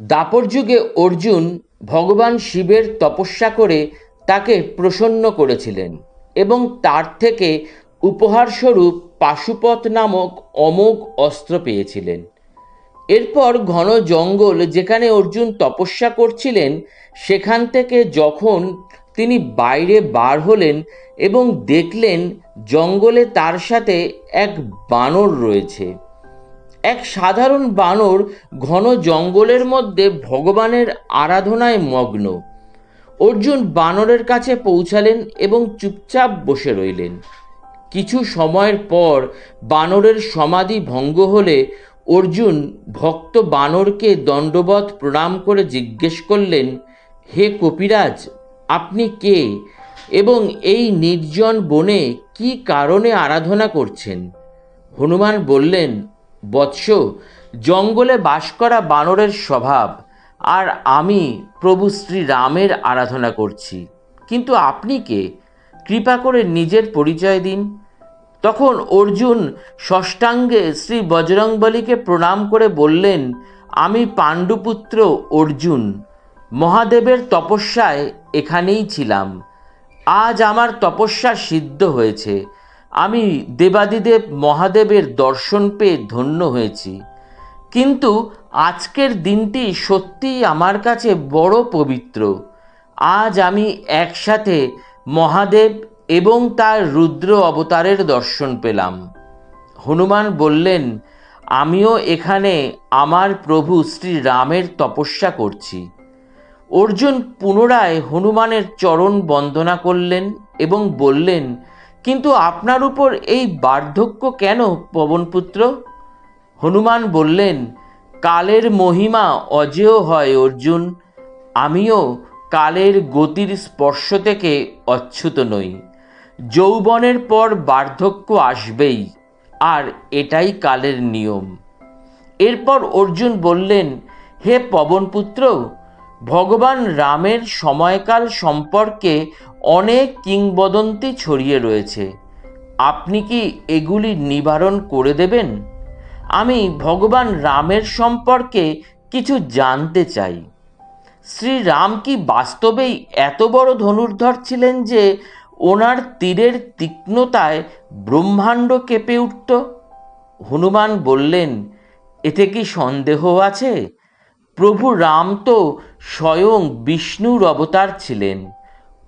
দাপর যুগে অর্জুন ভগবান শিবের তপস্যা করে তাকে প্রসন্ন করেছিলেন এবং তার থেকে উপহারস্বরূপ পাশুপথ নামক অমোঘ অস্ত্র পেয়েছিলেন। এরপর ঘন জঙ্গল যেখানে অর্জুন তপস্যা করছিলেন, সেখান থেকে যখন তিনি বাইরে বার হলেন এবং দেখলেন জঙ্গলে তার সাথে এক বানর রয়েছে। এক সাধারণ বানর ঘন জঙ্গলের মধ্যে ভগবানের আরাধনায় মগ্ন। অর্জুন বানরের কাছে পৌঁছালেন এবং চুপচাপ বসে রইলেন। কিছু সময়ের পর বানরের সমাধি ভঙ্গ হলে অর্জুন ভক্ত বানরকে দণ্ডবধ প্রণাম করে জিজ্ঞেস করলেন, হে কপিরাজ, আপনি কে? এবং এই নির্জন বনে কি কারণে আরাধনা করছেন? হনুমান বললেন বৎস, জঙ্গলে বাস করা বানরের স্বভাব। আর আমি প্রভু শ্রী রামের আরাধনা করছি। কিন্তু আপনি কে? কৃপা করে নিজের পরিচয় দিন। তখন অর্জুন ষষ্ঠাঙ্গে শ্রী বজরংবলীকে প্রণাম করে বললেন, আমি পাণ্ডুপুত্র অর্জুন। মহাদেবের তপস্যায় এখানেই ছিলাম। আজ আমার তপস্যা সিদ্ধ হয়েছে। আমি দেবাদিদেব মহাদেবের দর্শন পেয়ে ধন্য হয়েছি। কিন্তু আজকের দিনটি সত্যিই আমার কাছে বড় পবিত্র। আজ আমি একসাথে মহাদেব এবং তার রুদ্র অবতারের দর্শন পেলাম। হনুমান বললেন, আমিও এখানে আমার প্রভু শ্রী রামের তপস্যা করছি। অর্জুন পুনরায় হনুমানের চরণ বন্দনা করলেন এবং বললেন কিন্তু আপনার উপর এই বার্ধক্য কেন, পবনপুত্র? হনুমান বললেন, কালের মহিমা অজেয় হয়, অর্জুন। আমিও কালের গতির স্পর্শ থেকে অচ্যুত নই। যৌবনের পর বার্ধক্য আসবেই, আর এটাই কালের নিয়ম। এরপর অর্জুন বললেন, হে পবনপুত্র, ভগবান রামের সময়কাল সম্পর্কে অনেক কিংবদন্তি ছড়িয়ে রয়েছে। আপনি কি এগুলি নিবারণ করে দেবেন? আমি ভগবান রামের সম্পর্কে কিছু জানতে চাই। শ্রীরাম কি বাস্তবেই এত বড় ধনুর্ধর ছিলেন যে ওনার তীরের তীক্ষ্ণতায় ব্রহ্মাণ্ড কেঁপে উঠত? হনুমান বললেন, এতে কি সন্দেহ আছে? প্রভু রাম তো স্বয়ং বিষ্ণুর অবতার ছিলেন।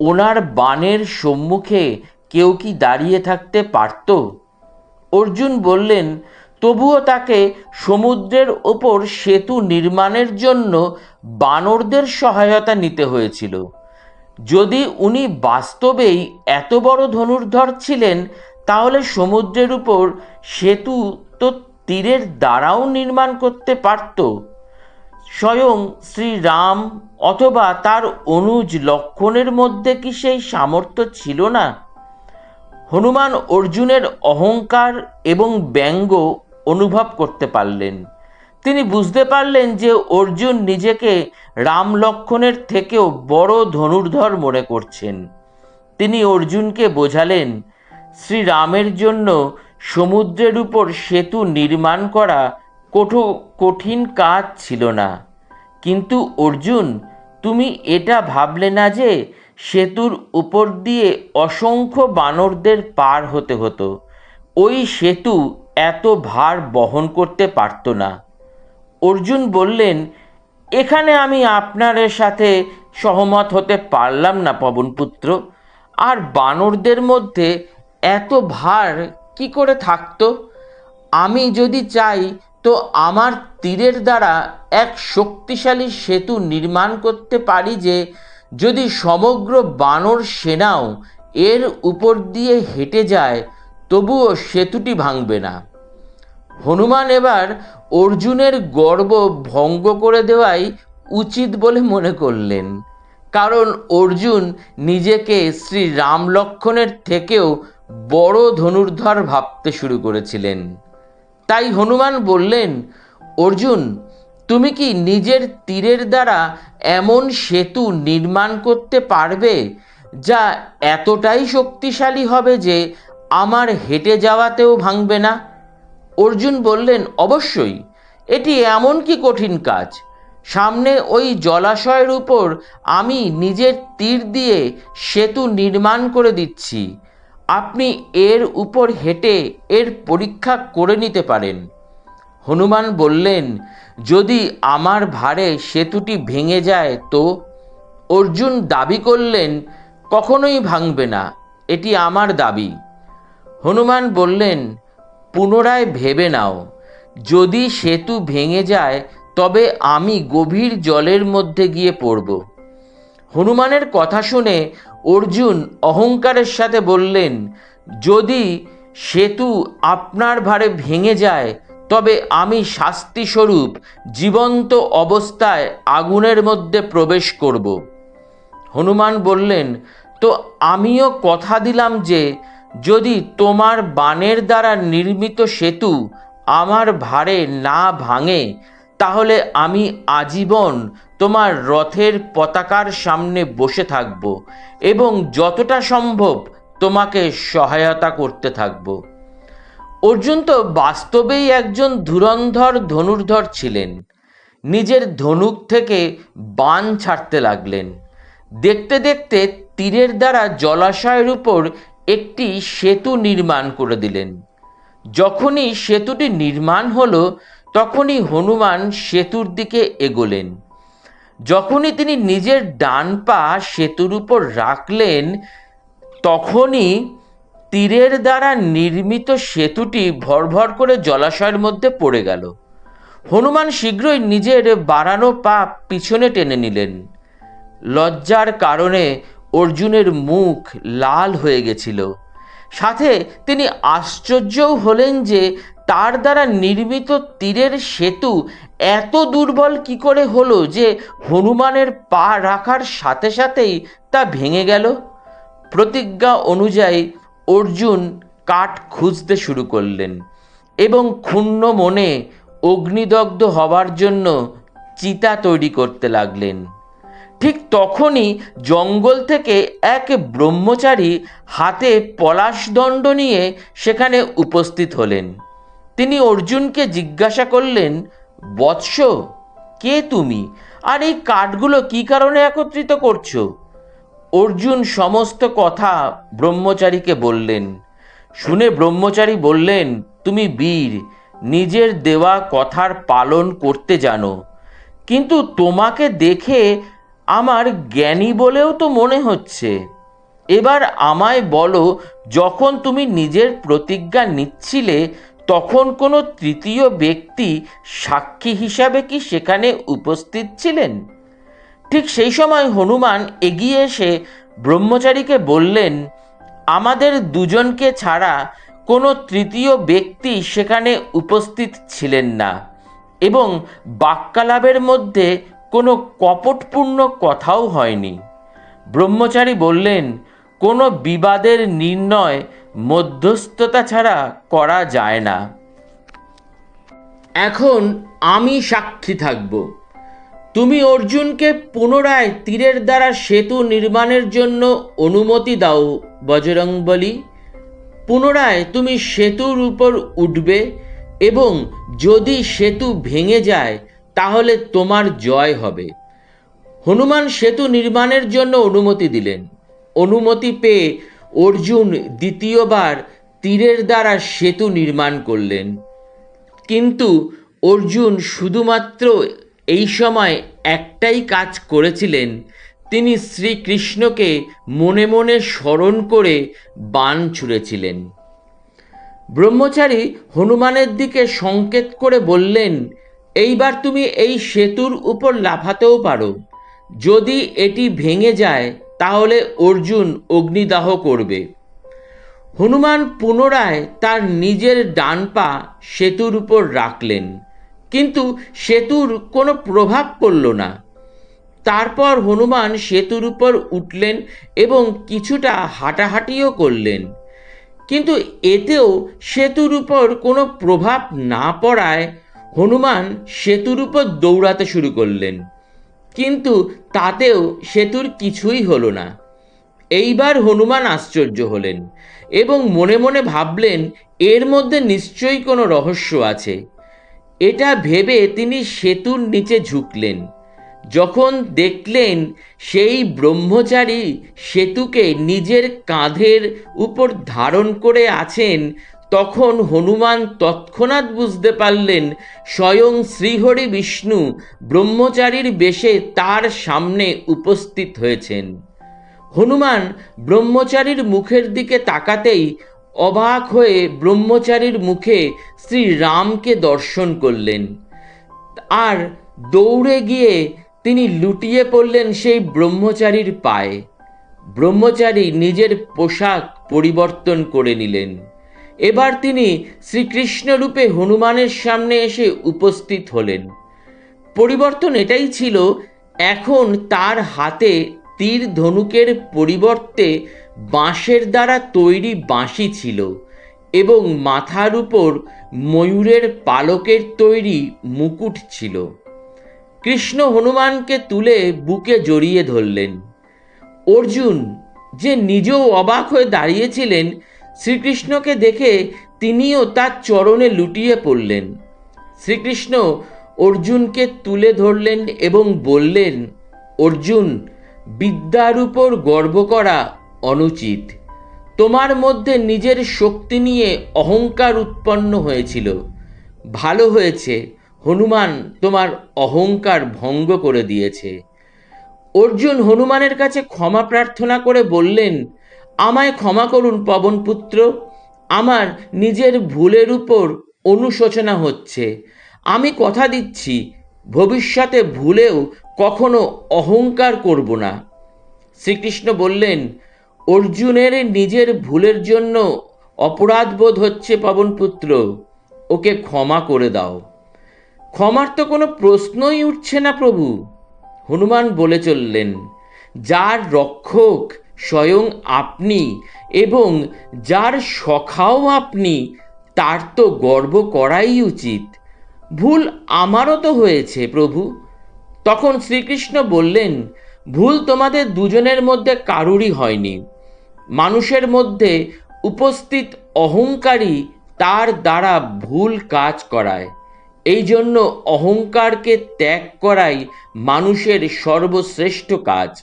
ওনার বাণের সম্মুখে কেউ কি দাঁড়িয়ে থাকতে পারত? অর্জুন বললেন, তবুও তাকে সমুদ্রের ওপর সেতু নির্মাণের জন্য বানরদের সহায়তা নিতে হয়েছিল। যদি উনি বাস্তবেই এত বড় ধনুর্ধর ছিলেন, তাহলে সমুদ্রের উপর সেতু তো তীরের দ্বারাও নির্মাণ করতে পারত। স্বয়ং শ্রীরাম অথবা তার অনুজ লক্ষণের মধ্যে কি সেই সামর্থ্য ছিল না? হনুমান অর্জুনের অহংকার এবং ব্যঙ্গ অনুভব করতে পারলেন। তিনি বুঝতে পারলেন যে অর্জুন নিজেকে রাম লক্ষণের থেকেও বড় ধনুর্ধর মনে করছেন। তিনি অর্জুনকে বোঝালেন, শ্রীরামের জন্য সমুদ্রের উপর সেতু নির্মাণ করা কঠো, কঠিন কাজ ছিল না। কিন্তু অর্জুন, তুমি এটা ভাবলে না যে সেতুর উপর দিয়ে অসংখ্য বানরদের পার হতে হতো। ওই সেতু এত ভার বহন করতে পারতো না। অর্জুন বললেন, এখানে আমি আপনার সাথে সহমত হতে পারলাম না পবনপুত্র আর বানরদের মধ্যে এত ভার কি করে থাকতো? আমি যদি চাই তো আমার তীরের দ্বারা এক শক্তিশালী সেতু নির্মাণ করতে পারি যে, যদি সমগ্র বানর সেনাও এর উপর দিয়ে হেঁটে যায়, তবুও সেতুটি ভাঙবে না। হনুমান এবার অর্জুনের গর্ব ভঙ্গ করে দেওয়াই উচিত বলে মনে করলেন। কারণ অর্জুন নিজেকে শ্রী রাম লক্ষণের থেকেও বড় ধনুর্ধর ভাবতে শুরু করেছিলেন। তাই হনুমান বললেন, অর্জুন, তুমি কি নিজের তীরের দ্বারা এমন সেতু নির্মাণ করতে পারবে যা এতটাই শক্তিশালী হবে যে আমার হেঁটে যাওয়াতেও ভাঙবে না? অর্জুন বললেন, অবশ্যই, এটি এমন কি কঠিন কাজ? সামনে ওই জলাশয়ের উপর আমি নিজের তীর দিয়ে সেতু নির্মাণ করে দিচ্ছি। আপনি এর উপর হেঁটে এর পরীক্ষা করে নিতে পারেন। হনুমান বললেন, যদি আমার ভারে সেতুটি ভেঙে যায় তো? অর্জুন দাবি করলেন, কখনোই ভাঙবে না, এটি আমার দাবি। হনুমান বললেন, পুনরায় ভেবে নাও, যদি সেতু ভেঙে যায়, তবে আমি গভীর জলের মধ্যে গিয়ে পড়ব। হনুমানের কথা শুনে অর্জুন অহংকারের সাথে বললেন, যদি সেতু আপনার ভারে ভেঙে যায়, তবে আমি শাস্তিস্বরূপ জীবন্ত অবস্থায় আগুনের মধ্যে প্রবেশ করব। হনুমান বললেন, তো আমিও কথা দিলাম যে, যদি তোমার বাণের দ্বারা নির্মিত সেতু আমার ভারে না ভাঙে, তাহলে আমি আজীবন তোমার রথের পতাকার সামনে বসে থাকব এবং যতটা সম্ভব তোমাকে সহায়তা করতে থাকব। অর্জুন তো বাস্তবেই একজন ধুরন্ধর ধনুর্ধর ছিলেন। নিজের ধনুক থেকে বান ছাড়তে লাগলেন। দেখতে দেখতে তীরের দ্বারা জলাশয়ের উপর একটি সেতু নির্মাণ করে দিলেন। যখনই সেতুটি নির্মাণ হলো, তখনই হনুমান সেতুর দিকে এগোলেন। যখনই তিনি নিজের ডান পা সেতুর উপর রাখলেন, তখনই তীরের দ্বারা নির্মিত সেতুটি ভরভর করে জলাশয়ের মধ্যে পড়ে গেল। হনুমান শীঘ্রই নিজের বাড়ানো পা পিছনে টেনে নিলেন। লজ্জার কারণে অর্জুনের মুখ লাল হয়ে গেছিল। সাথে তিনি আশ্চর্যও হলেন যে তার দ্বারা নির্মিত তীরের সেতু এত দুর্বল কি করে হলো যে হনুমানের পা রাখার সাথে সাথেই তা ভেঙে গেল? প্রতিজ্ঞা অনুযায়ী অর্জুন কাঠ খুঁজতে শুরু করলেন এবং ক্ষুণ্ণ মনে অগ্নিদগ্ধ হবার জন্য চিতা তৈরি করতে লাগলেন। ঠিক তখনই জঙ্গল থেকে এক ব্রহ্মচারী হাতে পলাশদণ্ড নিয়ে সেখানে উপস্থিত হলেন। তিনি অর্জুনকে জিজ্ঞাসা করলেন, বৎস, কে তুমি? আর এই কাঠগুলো কি কারণে একত্রিত করছ? অর্জুন সমস্ত কথা ব্রহ্মচারীকে বললেন। শুনে ব্রহ্মচারী বললেন, তুমি বীর, নিজের দেওয়া কথার পালন করতে জানো। কিন্তু তোমাকে দেখে আমার জ্ঞানী বলেও তো মনে হচ্ছে। এবার আমায় বলো, যখন তুমি নিজের প্রতিজ্ঞা নিচ্ছিলে তখন কোনো তৃতীয় ব্যক্তি সাক্ষী হিসাবে কি সেখানে উপস্থিত ছিলেন? ঠিক সেই সময় হনুমান এগিয়ে এসে ব্রহ্মচারীকে বললেন, আমাদের দুজনকে ছাড়া কোনো তৃতীয় ব্যক্তি সেখানে উপস্থিত ছিলেন না এবং বাক্যালাপের মধ্যে কোনো কপটপূর্ণ কথাও হয়নি। ব্রহ্মচারী বললেন কোনো বিবাদের নির্ণয় মধ্যস্থতা ছাড়া করা যায় না। এখন আমি সাক্ষী থাকব। তুমি অর্জুনকে পুনরায় তীরের দ্বারা সেতু নির্মাণের জন্য অনুমতি দাও, বজরংবলী। পুনরায় তুমি সেতুর উপর উঠবে এবং যদি সেতু ভেঙে যায়, তাহলে তোমার জয় হবে। হনুমান সেতু নির্মাণের জন্য অনুমতি দিলেন। অনুমতি পেয়ে অর্জুন দ্বিতীয়বার তীরের দ্বারা সেতু নির্মাণ করলেন। কিন্তু অর্জুন শুধুমাত্র এই সময় একটাই কাজ করেছিলেন। তিনি শ্রীকৃষ্ণকে মনে মনে স্মরণ করে বান ছুঁড়েছিলেন। ব্রহ্মচারী হনুমানের দিকে সংকেত করে বললেন, এইবার তুমি এই সেতুর উপর লাফাতেও পারো। যদি এটি ভেঙে যায় তাহলে অর্জুন অগ্নিদাহ করবে। হনুমান পুনরায় তার নিজের ডান পা সেতুর উপর রাখলেন। কিন্তু সেতুর কোনো প্রভাব পড়ল না। তারপর হনুমান সেতুর উপর উঠলেন এবং কিছুটা হাঁটাহাঁটিও করলেন। কিন্তু এতেও সেতুর উপর কোনো প্রভাব না পড়ায় হনুমান সেতুর উপর দৌড়াতে শুরু করলেন। কিন্তু তাতেও সেতুর কিছুই হলো না। এইবার হনুমান আশ্চর্য হলেন এবং মনে মনে ভাবলেন, এর মধ্যে নিশ্চয়ই কোনো রহস্য আছে। এটা ভেবে তিনি সেতুর নিচে ঝুঁকলেন। যখন দেখলেন সেই ব্রহ্মচারী সেতুকে নিজের কাঁধের উপর ধারণ করে আছেন তখন হনুমান তৎক্ষণাৎ বুঝতে পারলেন স্বয়ং শ্রীহরি বিষ্ণু ব্রহ্মচারীর বেশে তার সামনে উপস্থিত হয়েছেন। হনুমান ব্রহ্মচারীর মুখের দিকে তাকাতেই অবাক হয়ে ব্রহ্মচারীর মুখে শ্রী রামকে দর্শন করলেন। আর দৌড়ে গিয়ে তিনি লুটিয়ে পড়লেন সেই ব্রহ্মচারীর পায়ে। ব্রহ্মচারী নিজের পোশাক পরিবর্তন করে নিলেন। এবার তিনি শ্রীকৃষ্ণ রূপে হনুমানের সামনে এসে উপস্থিত হলেন। পরিবর্তন এটাই ছিল, এখন তার হাতে তীর ধনুকের পরিবর্তে বাঁশের দ্বারা তৈরি বাঁশি ছিল এবং মাথার উপর ময়ূরের পালকের তৈরি মুকুট ছিল। কৃষ্ণ হনুমানকে তুলে বুকে জড়িয়ে ধরলেন। অর্জুন, যে নিজেও অবাক হয়ে দাঁড়িয়েছিলেন শ্রীকৃষ্ণকে দেখে তিনিও তার চরণে লুটিয়ে পড়লেন। শ্রীকৃষ্ণ অর্জুনকে তুলে ধরলেন এবং বললেন, অর্জুন, বিদ্যার উপর গর্ব করা অনুচিত। তোমার মধ্যে নিজের শক্তি নিয়ে অহংকার উৎপন্ন হয়েছিল। ভালো হয়েছে, হনুমান তোমার অহংকার ভঙ্গ করে দিয়েছে। অর্জুন হনুমানের কাছে ক্ষমা প্রার্থনা করে বললেন আমায় ক্ষমা করুন পবনপুত্র আমার নিজের ভুলের উপর অনুশোচনা হচ্ছে। আমি কথা দিচ্ছি, ভবিষ্যতে ভুলেও কখনো অহংকার করব না। শ্রীকৃষ্ণ বললেন, অর্জুনের নিজের ভুলের জন্য অপরাধবোধ হচ্ছে পবনপুত্র ওকে ক্ষমা করে দাও। ক্ষমার তো কোনো প্রশ্নই উঠছে না প্রভু। হনুমান বলে চললেন, যার রক্ষক স্বয়ং আপনি এবং যার সখাও আপনি, তার তো গর্ব করাই উচিত। ভুল আমারও তো হয়েছে প্রভু। তখন শ্রীকৃষ্ণ বললেন, ভুল তোমাদের দুজনের মধ্যে কারুরই হয়নি। মানুষের মধ্যে উপস্থিত অহংকারী তার দ্বারা ভুল কাজ করায়। এই জন্য অহংকারকে ত্যাগ করাই মানুষের সর্বশ্রেষ্ঠ কাজ।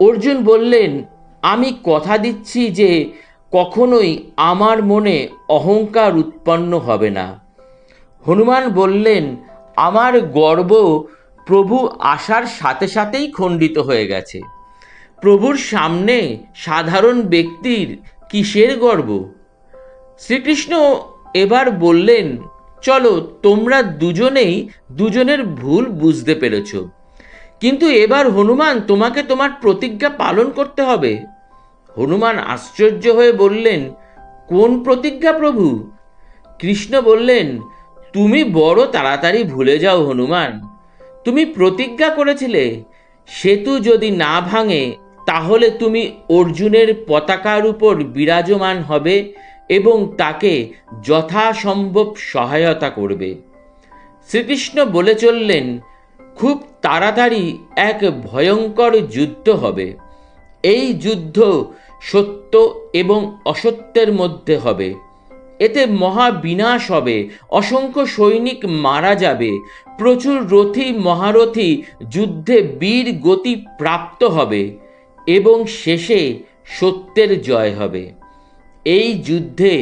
অর্জুন বললেন, আমি কথা দিচ্ছি যে কখনোই আমার মনে অহংকার উৎপন্ন হবে না। হনুমান বললেন, আমার গর্ব প্রভু আসার সাথে সাথেই খণ্ডিত হয়ে গেছে। প্রভুর সামনে সাধারণ ব্যক্তির কিসের গর্ব? শ্রীকৃষ্ণ এবার বললেন, চলো তোমরা দুজনেই দুজনের ভুল বুঝতে পেরেছ। কিন্তু এবার হনুমান তোমাকে তোমার প্রতিজ্ঞা পালন করতে হবে। হনুমান আশ্চর্য হয়ে বললেন, কোন প্রতিজ্ঞা প্রভু? কৃষ্ণ বললেন, তুমি বড় তাড়াতাড়ি ভুলে যাও হনুমান। তুমি প্রতিজ্ঞা করেছিলে, সেতু যদি না ভাঙে, তাহলে তুমি অর্জুনের পতাকার উপর বিরাজমান হবে এবং তাকে যথাসম্ভব সহায়তা করবে। শ্রীকৃষ্ণ বলে চললেন খুব তাড়াতাড়ি এক ভয়ঙ্কর যুদ্ধ হবে। এই যুদ্ধ সত্য এবং অসত্যের মধ্যে হবে। এতে মহা বিনাশ হবে, অসংখ্য সৈনিক মারা যাবে, প্রচুর রথী, মহারথী যুদ্ধে বীর গতি প্রাপ্ত হবে এবং শেষে সত্যের জয় হবে। এই যুদ্ধে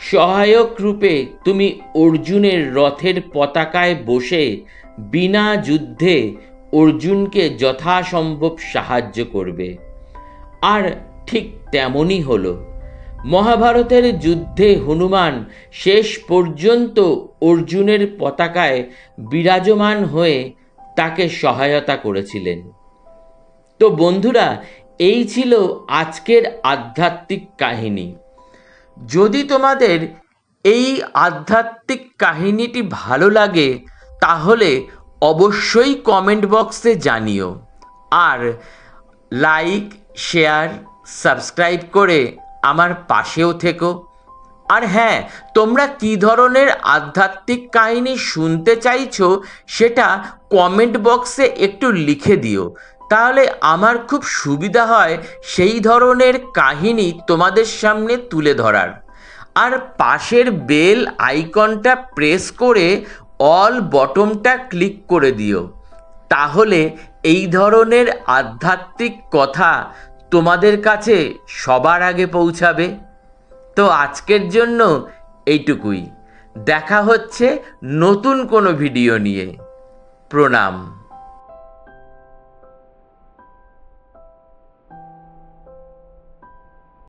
সহায়ক রূপে তুমি অর্জুনের রথের পতাকায় বসে বিনা যুদ্ধে অর্জুনকে যথাসম্ভব সাহায্য করবে। আর ঠিক তেমনই হলো। মহাভারতের যুদ্ধে হনুমান শেষ পর্যন্ত অর্জুনের পতাকায় বিরাজমান হয়ে তাকে সহায়তা করেছিলেন। তো বন্ধুরা, এই ছিল আজকের আধ্যাত্মিক কাহিনী। যদি তোমাদের এই আধ্যাত্মিক কাহিনীটি ভালো লাগে তাহলে অবশ্যই কমেন্ট বক্সে জানিও। আর লাইক শেয়ার সাবস্ক্রাইব করে আমার পাশেও থেকো। আর হ্যাঁ তোমরা কী ধরনের আধ্যাত্মিক কাহিনী শুনতে চাইছো সেটা কমেন্ট বক্সে একটু লিখে দিও। তাহলে আমার খুব সুবিধা হয় সেই ধরনের কাহিনী তোমাদের সামনে তুলে ধরার। আর পাশের বেল আইকনটা প্রেস করে অল বটমটা ক্লিক করে দিও। তাহলে এই ধরনের আধ্যাত্মিক কথা তোমাদের কাছে সবার আগে পৌঁছাবে। তো আজকের জন্য এইটুকুই। দেখা হচ্ছে নতুন কোনো ভিডিও নিয়ে। প্রণাম।